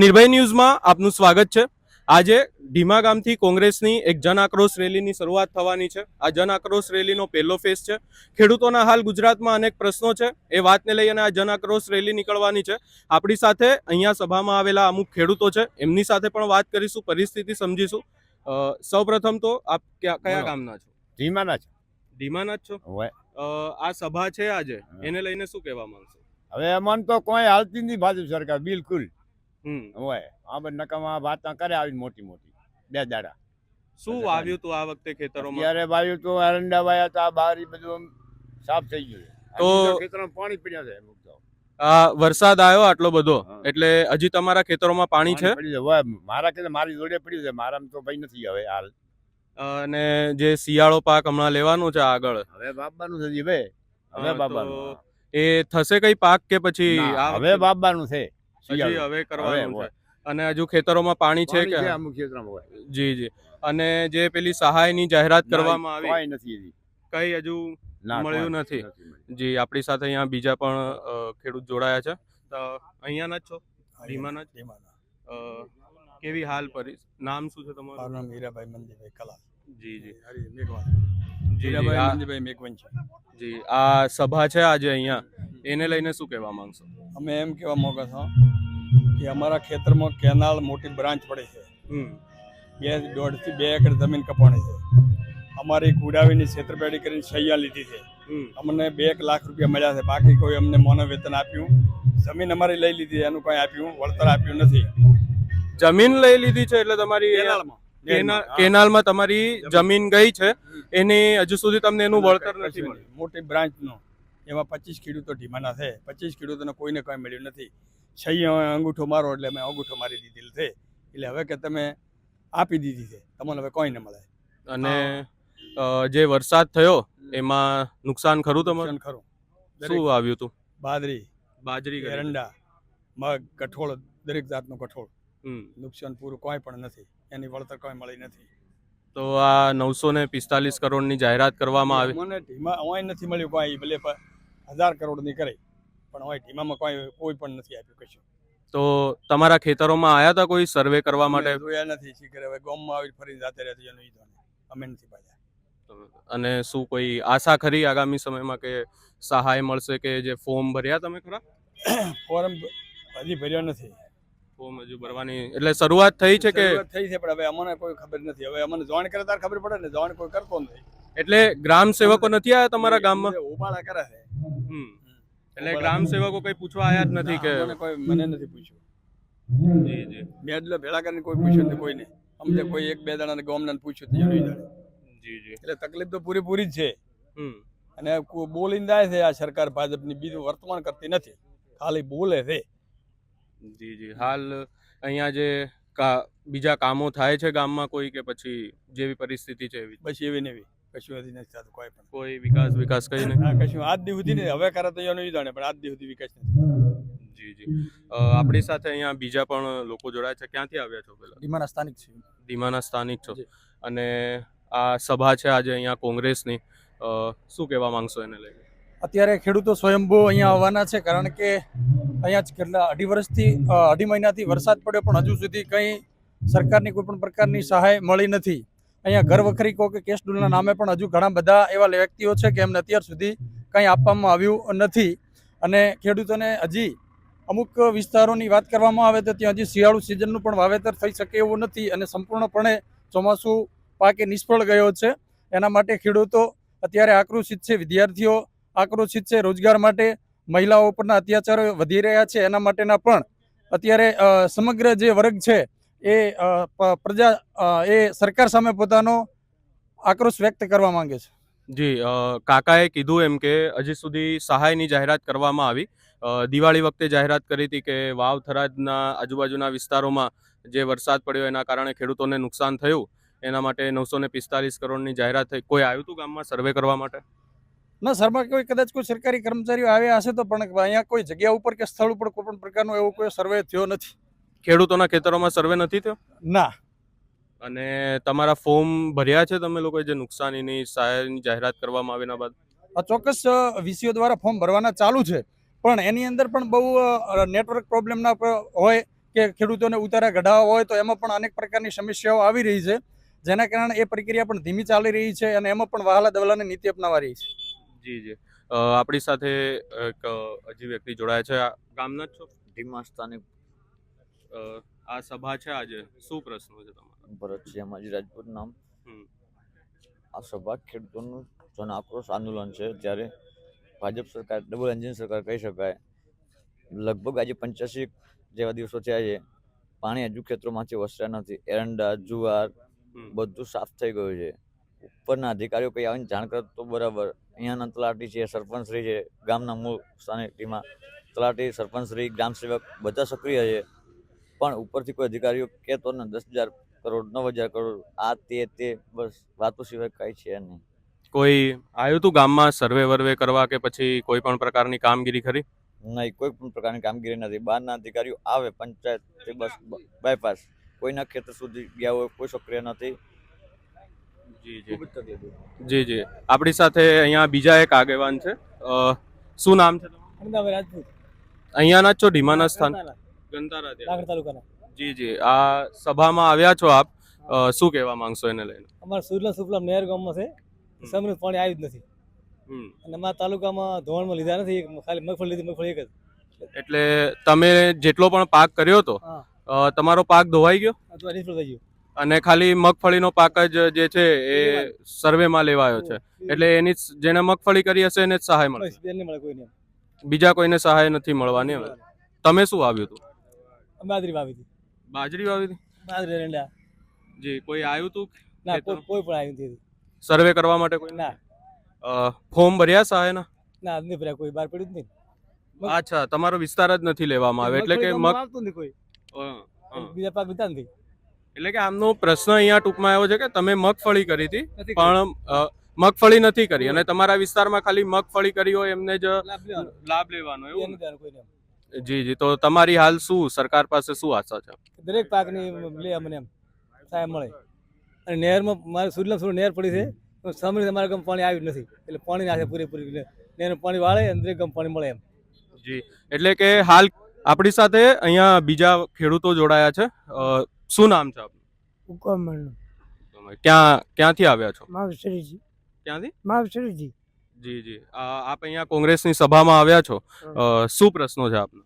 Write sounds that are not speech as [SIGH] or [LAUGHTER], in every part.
નિર્ભય ન્યૂઝમાં આપનું સ્વાગત છે. આજે ઢીમા ગામથી કોંગ્રેસની એક જન આક્રોશ રેલીની શરૂઆત થવાની છે. આ જન આક્રોશ રેલીનો પહેલો ફેસ છે. ખેડૂતોના હાલ ગુજરાતમાં અનેક પ્રશ્નો છે. એ વાતને લઈને આ જન આક્રોશ રેલી નીકળવાની છે. આપણી સાથે અહીંયા સભામાં આવેલા અમુક ખેડૂતો છે. એમની સાથે પણ વાત કરીશું પરિસ્થિતિ સમજીશું. સૌપ્રથમ તો આપ ક્યાં. ગામના છો? ધીમાના છે ઢીમાના જ છો? આ સભા છે આજે. એને લઈને શું કહેવા માંગશો? હવે અમન તો કોઈ હાલતી નથી ભાજપ સરકાર બિલકુલ. હોય. આ બધા નકામા વાતા કરે આવી મોટી મોટી. બે દાડા. શું વાવ્યું તું આ વખતે ખેતરોમાં? અત્યારે વાવ્યું તું એરંડા વાયા હતા બારી બધું સાફ થઈ ગયું. તો- હજી પાણી પીડ્યા છે અમુક તો. આ વરસાદ આવ્યો આટલો બધો એટલે હજી તમારા ખેતરોમાં પાણી છે? મારા ખેતર મારી જોડે પડ્યું છે. મારામાં તો ભાઈ નથી હવે હાલ. અને જે શિયાળો પાક હમણાં લેવાનો છે આગળ? હવે બાબાનું છે હવે હવે બાબાનું એ થશે કઈ પાક કે પછી હવે? બાબાનું છે. હજી હવે કરવાનું છે. અને હજુ ખેતરોમાં પાણી છે કે? અમુક ખેતરમાં હોય. જી જી. અને જે પેલી સહાયની જાહેરાત કરવામાં આવી નથી કઈ હજુ મળ્યું નથી. જી આપણી સાથે અહીંયા બીજા પણ ખેડૂત જોડાયા છે. તો અહીંયાના જ છો? ધીમાના જ? કેવી હાલ પરી નામ શું છે તમારું? મારું નામ હીરાભાઈ મંદિરભાઈ કલા જી જી. હરી મેઘવાન જી જી હીરાભાઈ મંદિરભાઈ મેઘવાન છે. જી આ સભા છે આજે અહીંયા. એને લઈને શું કહેવા માંગશો? અમે એમ કહેવા માંગો છો કે અમારા ખેતરમાં કેનાલ મોટી બ્રાન્ચ પડે છે. બે દોઢથી બે એકર જમીન કપાણી છે. અમારી કુડાવીની છેતરપેડી કરીને સૈયા લીધી છે. હમ. અમને બે એક લાખ રૂપિયા મળ્યા છે. બાકી કોઈ અમને મોનો વેતન આપ્યું. જમીન અમારી લઈ લીધી એનું કંઈ આપ્યું વળતર આપ્યું નથી. જમીન લઈ લીધી છે એટલે તમારી કેનાલમાં. કેનાલમાં તમારી જમીન. ગઈ છે. એની હજુ સુધી તમને એનું વળતર નથી મળ્યું. મોટી બ્રાન્ચનો. એમાં પચીસ ખેડૂતો ઢીમાના છે. પચીસ ખેડૂતોને કોઈને કંઈ મળ્યું નથી. છઈ અંગૂઠો મારો એટલે મેં અંગૂઠો મારી દીધેલ છે. એટલે હવે કે તમે આપી દીધી છે. તમને હવે કોઈ ન મળે. અને જે વરસાદ થયો એમાં નુકસાન ખરું તમારું? ખરું. શું આવ્યું હતું? બાજરી બાજરી એરંડા મગ કઠોળ દરેક જાતનું કઠોળ. નુકસાન પૂરું કોઈ પણ નથી. એની વળતર કોઈ મળી નથી. તો આ નવસો ને પિસ્તાલીસ કરોડની જાહેરાત કરવામાં આવી. મને ઢીમા હોય નથી મળ્યું કોઈ ભલે હજાર કરોડની કરે. પણ હોય ઢીમામાં કોઈ કોઈ પણ નથી આપ્યું કશું. તો તમારા ખેતરોમાં આવ્યા હતા કોઈ સર્વે કરવા માટે? જોયા નથી શીખરે. હવે ગામમાં આવી ફરીને જાતે રહેતી એનું ઈ જાણે. અમે નથી પાછા અને શું કોઈ આશા ખરી આગામી સમયમાં કે સહાય મળશે કે જે ફોર્મ ભર્યા તમે ખરા? [COUGHS] ફોર્મ હજી ભર્યો નથી. ફોર્મ હજુ ભરવાની. એટલે શરૂઆત થઈ છે કે? થઈ છે પણ હવે અમને કોઈ ખબર નથી. હવે અમને જોઈન કરે ત્યારે ખબર પડે ને જોઈન કોઈ કરતો નથી. એટલે ગ્રામ સેવકો નથી આવ્યા તમારા ગામમાં? ઉપાડા કરે છે. એટલે ગ્રામ સેવકો કઈ પૂછવા આયા જ નથી કે કોઈ મને નથી પૂછ્યું. જી જી. મેં ભેળા કરીને કોઈ પૂછ્યું નથી કોઈને. અમને કોઈ એક બે જણાને ગામના પૂછ્યું હતું. જી જી. એટલે તકલીફ તો પૂરેપૂરી જ છે. હમ. અને બોલી બોલીને જાય છે આ સરકાર ભાજપની બીજું વર્તમાન કરતી નથી. ખાલી બોલે છે. જી જી. હાલ અહીંયા જે બીજા કામો થાય છે ગામમાં કોઈ કે પછી જેવી પરિસ્થિતિ છે એવી? પછી એવી ને એવી. કશું હજી નથી થતું કોઈ પણ. કોઈ વિકાસ વિકાસ કરીને નહીં. હા કશું. આજ દી સુધી નહીં. હવે કરે તો એનું ઈ જાણે પણ આજ દી સુધી વિકાસ નથી જી જી. આપણી સાથે અહીંયા બીજા પણ લોકો જોડાયા છે. ક્યાંથી આવ્યા છો પેલા? ધીમાના સ્થાનિક છે. ધીમાના સ્થાનિક છો. અને આ સભા છે આજે અહીંયા કોંગ્રેસની. શું કહેવા માંગશો એને લઈને? અત્યારે ખેડૂતો સ્વયંભૂ અહીંયા આવવાના છે કારણ કે અહીંયા જ કેટલા અઢી વર્ષથી અઢી મહિનાથી વરસાદ પડ્યો પણ હજુ સુધી કંઈ સરકારની કોઈ પણ પ્રકારની સહાય મળી નથી. અહીંયા ઘર વખરીકો કે કેશ ડૂલના નામે પણ હજુ ઘણા બધા એવા વ્યક્તિઓ છે કે એમને અત્યાર સુધી કંઈ આપવામાં આવ્યું નથી. અને ખેડૂતોને હજી અમુક વિસ્તારોની વાત કરવામાં આવે તો ત્યાં હજી શિયાળુ સિઝનનું પણ વાવેતર થઈ શકે એવું નથી અને સંપૂર્ણપણે ચોમાસું પાકે નિષ્ફળ ગયો છે. એના માટે ખેડૂતો અત્યારે આક્રોશિત છે વિદ્યાર્થીઓ આક્રોશિત છે રોજગાર માટે મહિલાઓ પરના અત્યાચારો વધી રહ્યા છે. એના માટેના પણ અત્યારે સમગ્ર જે વર્ગ છે એ પ્રજા એ સરકાર સામે પોતાનો આક્રોશ વ્યક્ત કરવા માંગે છે. જી કાકાએ કીધું એમ કે હજી સુધી સહાયની જાહેરાત કરવામાં આવી. દિવાળી વખતે જાહેરાત કરી હતી કે વાવ થરાદના આજુબાજુના વિસ્તારોમાં જે વરસાદ પડ્યો એના કારણે ખેડૂતોને નુકસાન થયું. એના માટે નવસો ને પિસ્તાલીસ કરોડની જાહેરાત થઈ. કોઈ આવ્યું હતું ગામમાં સર્વે કરવા માટે? ના સરમાં કોઈ કદાચ કોઈ સરકારી કર્મચારીઓ આવ્યા હશે તો પણ અહીંયા કોઈ જગ્યા ઉપર કે સ્થળ ઉપર કોઈ પણ પ્રકારનો એવો કોઈ સર્વે થયો નથી. ખેડૂતોના ખેતરોમાં સર્વે નથી થયો? ના. અને તમારા ફોર્મ ભર્યા છે તમે લોકોએ જે નુકસાનીની સહાયની જાહેરાત કરવામાં આવી બાદ? આ ચોક્કસ વિષયો દ્વારા ફોર્મ ભરવાના ચાલુ છે. પણ એની અંદર પણ બહુ નેટવર્ક પ્રોબ્લેમના હોય કે ખેડૂતોને ઉતારા કઢાવવા હોય તો એમાં પણ અનેક પ્રકારની સમસ્યાઓ આવી રહી છે. જેના કારણે એ પ્રક્રિયા પણ ધીમી ચાલી રહી છે અને એમાં પણ વહાલા દવલાની નીતિ અપનાવા રહી છે. જી જી. આપણી સાથે એક હજી વ્યક્તિ જોડાયા છે. આ ગામના જ છો? ધીમા સ્થાનિક આ સભા છે આજે? શું પ્રશ્ન છે તમારો? ભરત છે રાજપૂત નામ. આ સભા ખેડૂતોનું જન આક્રોશ આંદોલન છે. જ્યારે ભાજપ સરકાર ડબલ એન્જિન સરકાર કહી શકાય. લગભગ આજે પંચ્યાસી જેવા દિવસો થયા છે. પાણી હજુ ખેતરોમાંથી વસ્યા નથી. એરંડા જુવાર બધું સાફ થઈ ગયું છે. ઉપરના અધિકારીઓ કંઈ આવીને જાણ કરે તો બરાબર. અહીંયાના તલાટી છે સરપંચશ્રી છે ગામના મૂળ સ્થાનિકમાં તલાટી સરપંચશ્રી ગ્રામસેવક બધા સક્રિય છે. પણ ઉપરથી કોઈ અધિકારીઓ કહેતો ને દસ હજાર કરોડ નવ હજાર કરોડ આ તે તે બસ વાતો સિવાય કાંઈ છે નહીં. કોઈ આવ્યું તું ગામમાં સર્વે વર્વે કરવા કે પછી કોઈ પણ પ્રકારની કામગીરી ખરી નહીં કોઈ પણ પ્રકારની કામગીરી નથી. બહારના અધિકારીઓ આવે પંચાયત બસ બાયપાસ. કોઈના ખેતર સુધી ગયા હોય કોઈ સક્રિય નથી. જી જી. ખૂબ જી જી આપણી સાથે અહીંયા બીજા એક આગેવાન છે. શું નામ છે તમારું? અમદાવાદ રાજપૂત. અહીંયાના જ છો ઢીમાના સ્થાન? ગંતારા ત્યાં. તાલુકાના. જી જી. આ સભામાં આવ્યા છો આપ. શું કહેવા માંગશો એને લઈને? અમારા સુરલા સુફલા નહેર ગામમાં છે. સમૃદ્ધ પાણી આવ્યું જ નથી. અને અમારા તાલુકામાં ધોવાણમાં લીધા નથી. ખાલી મગફળી લીધી મગફળી એક જ. એટલે તમે જેટલો પણ પાક કર્યો હતો તમારો પાક ધોવાઈ ગયો? નિષ્ફળ થઈ ગયો. અને ખાલી મગફળીનો પાક જ જે છે એ સર્વેમાં લેવાયો છે. એટલે એની જ- જેણે મગફળી કરી હશે એને જ સહાય મળે કોઈ બીજા કોઈને સહાય નથી મળવાની તમે શું આવ્યું હતું? આદરી વાવી હતી બાજરી વાવી હતી બાજરી રેંડા. જી કોઈ આવ્યું હતું ના કોઈ કોઈ પણ આવ્યું નથી સર્વે કરવા માટે કોઈ? ના. ફોર્મ ભર્યા સહાયના ના નહીં ભર્યા કોઈ બહાર પડ્યું જ નહીં. અચ્છા તમારો વિસ્તાર જ નથી લેવામાં આવે એટલે કે મગ આવતું નથી કોઈ. બીજા પાક લીધા નથી. એટલે કે આમનો પ્રશ્ન અહીંયા ટૂંકમાં આવ્યો છે કે તમે મગફળી કરી હતી પણ મગફળી નથી કરી અને તમારા વિસ્તારમાં ખાલી મગફળી કરી હોય એમને જ લાભ લેવાનો. એવું નથી જી જી. તો તમારી હાલ શું? સરકાર પાસે શું આશા છે? દરેક પાકની લે અમને એમ. સહાય મળે. અને નહેરમાં મારે સુરલા સુર નહેર પડી છે. તો સમૃદ્ધ અમારા ગામ પાણી આવ્યું નથી. એટલે પાણી નાખે પૂરેપૂરી નહેર પાણી વાળે અને દરેક ગામ પાણી મળે એમ. જી. એટલે કે હાલ આપણી સાથે અહીંયા બીજા ખેડૂતો જોડાયા છે. શું નામ છે આપનું? ક્યાં ક્યાંથી આવ્યા છો? માવશ્રીજી ક્યાંથી? માવશ્રીજી જી જી. આપ અહીંયા કોંગ્રેસની સભામાં આવ્યા છો. શું પ્રશ્નો છે આપનો?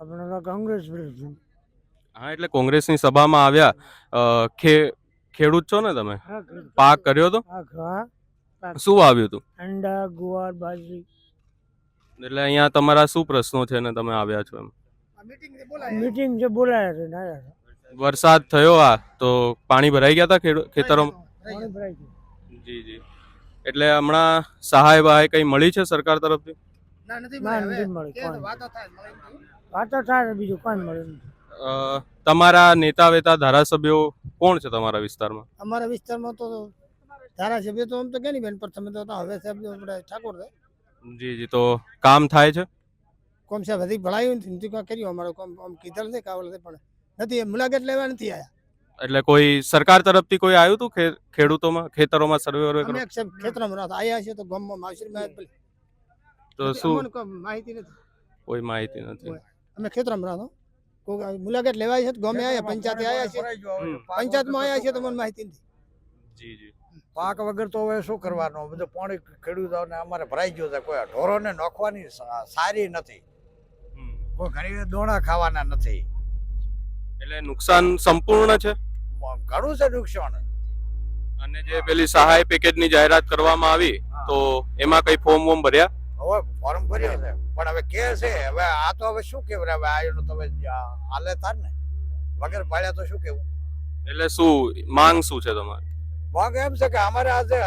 આપણે તો કોંગ્રેસ વિરુદ્ધ હા એટલે કોંગ્રેસની સભામાં આવ્યા. ખે ખેડૂત છો ને તમે? પાક કર્યો તો શું આવ્યું હતું? અંડા ગુવાર બાજરી. એટલે અહીંયા તમારા શું પ્રશ્નો છે ને તમે આવ્યા છો એમ? મીટિંગ જે બોલાયા છે. વરસાદ થયો આ તો પાણી ભરાઈ ગયા હતા ખેતરો. જી જી. એટલે હમણાં સહાય બહાય કઈ મળી છે સરકાર તરફથી? ના નથી મળી. વાતો થાય બીજું કોઈ મળ્યું તમારા નેતા વેતા ધારાસભ્યો કોણ છે તમારા વિસ્તારમાં? અમારા વિસ્તારમાં તો ધારાસભ્ય તો આમ તો કે નહીં બેન પ્રથમ તો હવે સાહેબ આપણે ઠાકોર છે. જી જી તો કામ થાય છે? કોમ સાહેબ હજી ભણાયું નથી. કર્યું અમારું કોમ આમ કીધેલ છે કાવલ છે પણ નથી એ મુલાકાત લેવા નથી આયા. એટલે કોઈ સરકાર તરફથી કોઈ આવ્યું હતું ખે- ખેડૂતોમાં ખેતરોમાં સર્વે વર્વે અમે ખેતરોમાં નહોતા. આયા છે તો ગામમાં માવશરીમાં આયા તો શું? માહિતી નથી. કોઈ માહિતી નથી. અમે ખેતરમાં નહોતા. કોઈ મુલાકાત લેવાય છે તો ગામે આયા પંચાયતે આયા છે પંચાયતમાં આયા છે તો મને માહિતી નથી. જી જી. પાક વગર તો હવે શું કરવાનો? બધું પાણી ખેડૂતોને અમારે ભરાઈ ગયું છે. કોઈ ઢોરોને નોખવાની સારી નથી. કોઈ ઘણી દોણા ખાવાના નથી. એટલે નુકસાન સંપૂર્ણ છે? ઘણું છે નુકસાન. અને જે પેલી સહાય પેકેજની જાહેરાત કરવામાં આવી તો એમાં કઈ ફોર્મ વોર્મ ભર્યા? હવે ફોર્મ ભર્યો છે. પણ હવે કે છે હવે આ તો હવે શું કેવું હવે આ એનું તમે હાલે થાય ને. વગર પાડ્યા તો શું કેવું એટલે શું માંગ શું છે તમારી? માંગ એમ છે કે અમારે આજે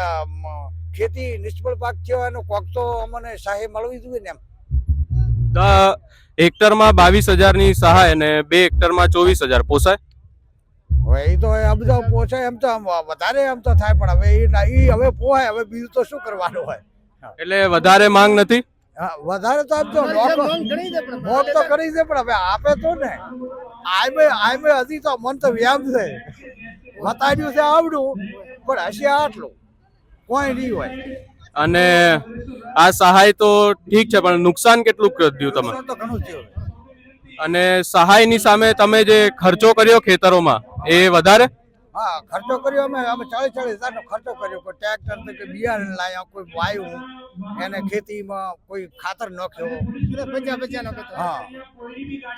ખેતી નિષ્ફળ પાક થયો એનો કોક તો અમને સહાય મળવી જોઈએ ને એમ. હેક્ટરમાં બાવીસ હજારની સહાય અને બે હેક્ટરમાં ચોવીસ હજાર પોસાય. હવે એ તો આ બધા પોસાય એમ તો આમ વધારે એમ તો થાય પણ હવે એ હવે પોહાય હવે બીજું તો શું કરવાનું હોય? એટલે વધારે માંગ નથી? હા, વધારે તો આપજો તો નોખો- તો કરી છે પણ હવે આપે તો ને. આમે આમે હજી તો મન તો વ્યામ છે. બતાડ્યું છે આવડું પણ હશે આટલું. કોઈ નહીં હોય. અને આ સહાય તો ઠીક છે પણ નુકસાન કેટલું કર્યું તમે? નુકસાન તો ઘણું થયું અને સહાયની સામે તમે જે ખર્ચો કર્યો ખેતરોમાં એ વધારે? હા ખર્ચો કર્યો અમે અમે ચાલીસ ચાલીસ હજારનો ખર્ચો કર્યો કોઈ ટ્રેક્ટર કે બિયારણ લાયા કોઈ વાયું એને ખેતીમાં કોઈ ખાતર નાખ્યો. પચાસ પચાસ નો હા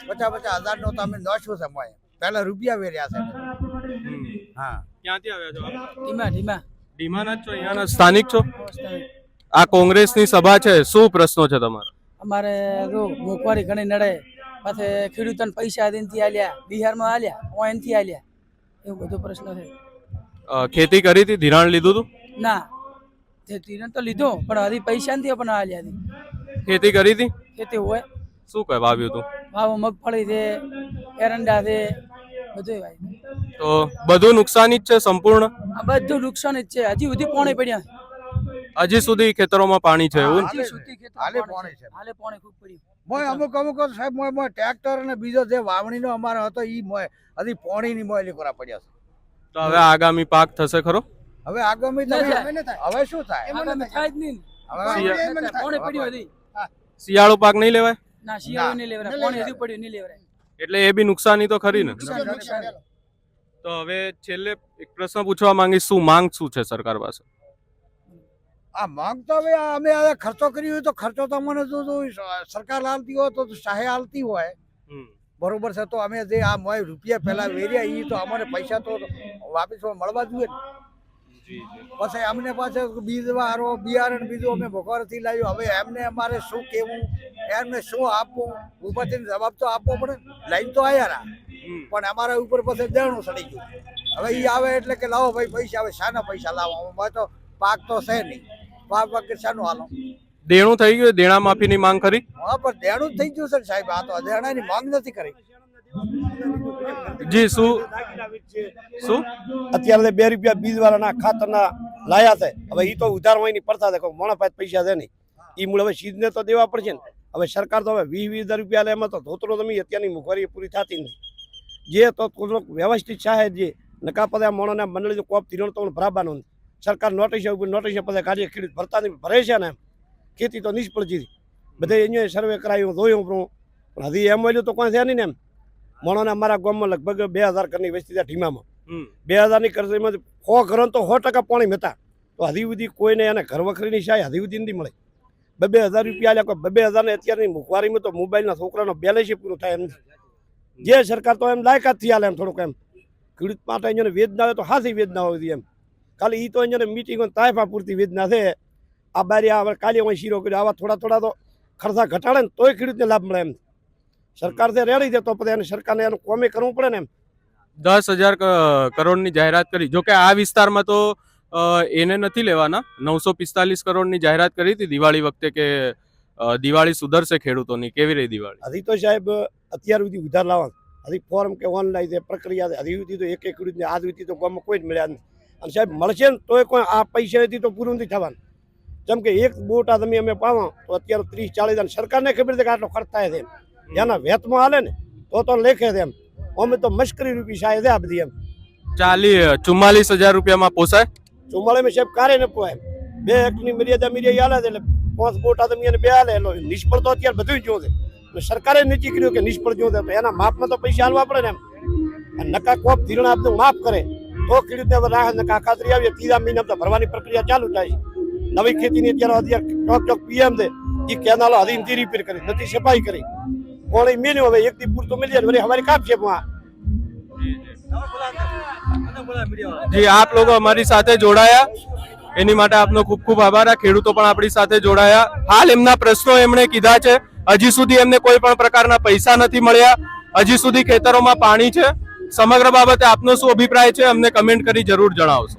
પચાસ પચાસ હજારનો તો અમે નાખ્યો છે મોય પહેલા રૂપિયા વેર્યા છે. હા. ક્યાંથી આવ્યા છો? ધીમા ધીમા. ધીમાના છો અહીંયાના સ્થાનિક છો? આ કોંગ્રેસની સભા છે શું પ્રશ્નો છે તમારા? અમારે જો મોંઘવારી ઘણી નડે પાછે ખેડૂતોને પૈસા એનથી આલ્યા બિહારમાં આલ્યા ઓએનથી એનથી આલ્યા એવું બધો પ્રશ્ન છે. ખેતી કરી હતી? ધિરાણ લીધું હતું? ના ધિરાણ તો લીધો પણ હજી પૈસા નથી પણ આલ્યા હતી ખેતી કરી હતી? ખેતી હોય. શું કહે વાવ્યું હતું? વાવ મગફળી છે એરંડા છે બધું ભાઈ તો બધું નુકસાની જ છે સંપૂર્ણ? આ બધું નુકસાન જ છે. હજી સુધી પાણી પડ્યા. હજી સુધી ખેતરોમાં પાણી છે એવું? હજી સુધી હાલે પાણી પાણી છે. છે. હાલે પાણી ખૂબ પડ્યું. મોય અમુક અમુક સાહેબ મોય મોય ટ્રેક્ટર અને બીજો જે વાવણીનો અમારો હતો ઈ મોય હજી પોણીની મોય લીકોરા પડ્યા છે. તો હવે આગામી પાક થશે ખરો? હવે આગામી ના. હવે ન થાય. હવે શું થાય? ન. પાણી શિયાળુ પાક નહીં લેવાય? ના શિયાળો નહીં લેવાય. પોણી હજી પડ્યું નહીં લેવરાય એટલે એ બી નુકસાની તો ખરી ને. તો હવે છેલ્લે એક પ્રશ્ન પૂછવા માંગીશ શું માંગ શું છે સરકાર પાસે? આ માંગ તો હવે અમે આ ખર્ચો કર્યો હોય તો ખર્ચો તો મને જો સરકાર હાલતી હોય તો શાહે હાલતી હોય. બરોબર છે તો અમે જે આ રૂપિયા પહેલા વેર્યા એ તો અમારે પૈસા તો વાપસ મળવા જોઈએ. ને પછી અમને પાસે બીજ વારો બિયારણ બીજું અમે ભગવાનથી લાવ્યું. હવે એમને અમારે શું કેવું એમને શું આપવું? ઉપરથી જવાબ તો આપવો પડે લાઈન તો આવ્યા રા પણ અમારા ઉપર પછી દેણું સડી ગયું. હવે એ આવે એટલે કે લાવો ભાઈ પૈસા હવે શાના પૈસા લાવો. અમારે તો પાક તો છે નહીં. પાક પાક શાનું હાલો. દેણું થઈ ગયું દેણા માફીની માંગ કરી હા પણ દેણું થઈ ગયું છે ને સાહેબ. આ તો દેણાની માંગ નથી કરી. જી, શું? શું? અત્યારે બે રૂપિયા બીજ વાળાના ખાતરના લાયા છે. હવે ઈ તો ઉધાર હોય પડતા છે. મોણા પાંચ પૈસા છે નહીં. ઈ મૂળ હવે સીધને તો દેવા પડશે ને. હવે સરકાર તો હવે વીસ વીસ હજાર રૂપિયા લે એમાં તો ધોતરો તમે અત્યારની મોંઘવારી પૂરી થતી નથી જે તો થોડોક વ્યવસ્થિત સાહેબ જે. નકા પદે મોણોને મંડળી કોપ ધિરણ તો ભરાવાનું નથી. સરકાર નોટિસ નોટિસ પદે કાર્ય ખેડૂત ભરતા નહીં. ભરે છે ને ખેતી તો નિષ્ફળ જીધી બધે અહીંયા સર્વે કરાયું, જોયું પણ હજી એમ મળ્યું તો કોઈ છે નહીં ને એમ. મોણોને અમારા ગામમાં લગભગ બે હજાર ઘરની વસ્તી ત્યાં ઢીમામાં. બે હજારની કરજમાં સો ઘરો તો સો ટકા પાણી હતા તો હજી સુધી કોઈને એને ઘર વખરીની શાય હજી સુધી નથી મળે. બે બે હજાર રૂપિયા આલ્યા કોઈ બે હજાર ને અત્યારની મુખવારીમાં તો મોબાઈલના છોકરાનો બેલેન્સ પૂરું થાય એમ. જે સરકાર તો એમ લાયકાતથી આલે એમ થોડુંક એમ. ખેડૂત માટે એને વેદના આવે તો હાથી વેદના હોય એમ. ખાલી એ તો એને મીટિંગ તાયફા પૂરતી વેદના છે. આ બારી આ કાલે હું શીરો કર્યો આવા થોડા થોડા તો ખર્ચા ઘટાડે ને તોય ખેડૂતને લાભ મળે એમ. સરકાર તે રેડી છે તો પછી એને સરકારને એનું કોમે કરવું પડે ને એમ. દસ હજાર કરોડની જાહેરાત કરી. જોકે આ વિસ્તારમાં તો એને નથી લેવાના. નવસો પિસ્તાલીસ કરોડની જાહેરાત કરી હતી દિવાળી વખતે કે દિવાળી સુધરશે ખેડૂતોની. કેવી રહી દિવાળી? હજી તો સાહેબ અત્યાર સુધી ઉધાર લાવવા હજી ફોર્મ કે ઓનલાઈન છે પ્રક્રિયા હજી સુધી તો એક એક ખેડૂતને આજ સુધી તો ગામમાં કોઈ જ મળ્યા નથી. અને સાહેબ મળશે ને તોય કોઈ આ પૈસાથી તો પૂરું નથી થવાનું. જેમ કે એક બોટ તમે અમે પાવો તો અત્યારે ત્રીસ ચાલીસ સરકારને ખબર છે કે આટલો ખર્ચ થાય છે. એના વેતમાં હાલે ને તો તો લેખે છે એમ. અમે તો મશ્કરી રૂપી સાહેબ છે આ બધી એમ. ચાલી ચુમ્માલીસ હજાર રૂપિયામાં પોસાય? ચુમ્માળે મેં સાહેબ કારે ન પોવાય બે એકની મર્યાદા મર્યાદા હાલે છે એટલે પાંચ બોટ આ તમે એને બે હાલે એટલે નિષ્ફળ તો અત્યારે બધું જો જોયું છે. એટલે સરકારે નક્કી કર્યું કે નિષ્ફળ જોયું છે એના માપમાં તો પૈસા હાલવા પડે ને એમ. નકા કોપ ધીરણ આપને માફ કરે તો ખેડૂતને રાહત નકા ખાતરી આવીએ ત્રીજા મહિના તો ભરવાની પ્રક્રિયા ચાલુ થાય નવી ખેતીની અત્યારે અત્યારે ચોક ચોક પીએમ દે એ કેનાલો હરીન રિપેર કરી નથી સફાઈ કરી. કોણે મેલ્યું હવે એક દી પૂરતું મળી જાય હવારે કાપશે જી, આપ લોકો અમારી સાથે જોડાયા. એની માટે આપનો ખૂબ ખૂબ આભાર. આ ખેડૂતો પણ આપણી સાથે જોડાયા. હાલ એમના પ્રશ્નો એમણે કીધા છે. હજી સુધી એમને કોઈ પણ પ્રકારના પૈસા નથી મળ્યા. હજી સુધી ખેતરોમાં પાણી છે. સમગ્ર બાબતે આપનો શું અભિપ્રાય છે, અમને કમેન્ટ કરી જરૂર જણાવશો.